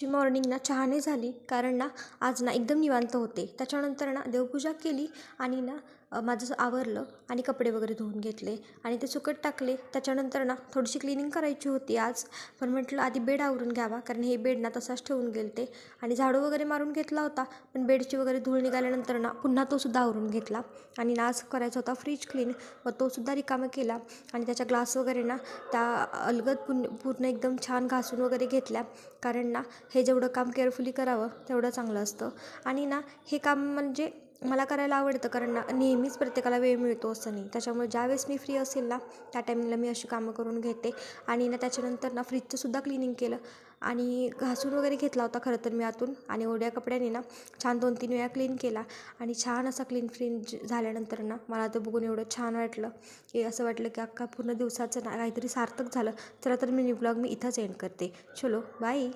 ची मॉर्निंग ना चहाने झाली. कारण ना आज ना एकदम निवांत होते. त्याच्यानंतर ना देवपूजा केली आणि ना माझं आवरलं आणि कपडे वगैरे धुवून घेतले आणि ते सुकत टाकले. त्याच्यानंतर ना थोडीशी क्लिनिंग करायची होती आज. पण म्हटलं आधी बेड आवरून घ्यावा कारण हे बेड ना तसाच ठेवून गेलते. आणि झाडू वगैरे मारून घेतला होता पण बेडची वगैरे धूळ निघाल्यानंतर ना पुन्हा तो सुद्धा आवरून घेतला. आणि ना आज करायचा होता फ्रीज क्लीन व तो सुद्धा रिकामा केला. आणि त्याच्या ग्लास वगैरे ना त्या अलगद पूर्ण पूर्ण एकदम छान घासून वगैरे घेतल्या. कारण ना हे जेवढं काम केअरफुली करावं तेवढं चांगलं असतं. आणि ना हे काम म्हणजे मला करायला आवडतं कारण ना नेहमीच प्रत्येकाला वेळ मिळतो असं नाही. त्याच्यामुळे ज्यावेळेस मी फ्री असेल ना त्या टायमिंगला मी अशी कामं करून घेते. आणि ना त्याच्यानंतर ना फ्रीजचंसुद्धा क्लिनिंग केलं. आणि घासून वगैरे घेतला होता खरं तर मी आतून. आणि ओढ्या कपड्याने ना छान दोन तीन वेळा क्लीन केला. आणि छान असा क्लीन फ्रीज झाल्यानंतर ना मला ते बघून एवढं छान वाटलं की असं वाटलं की अख्खा पूर्ण दिवसाचं ना काहीतरी सार्थक झालं. चला तर मी ब्लॉग मी इथंच एंड करते. चलो बाय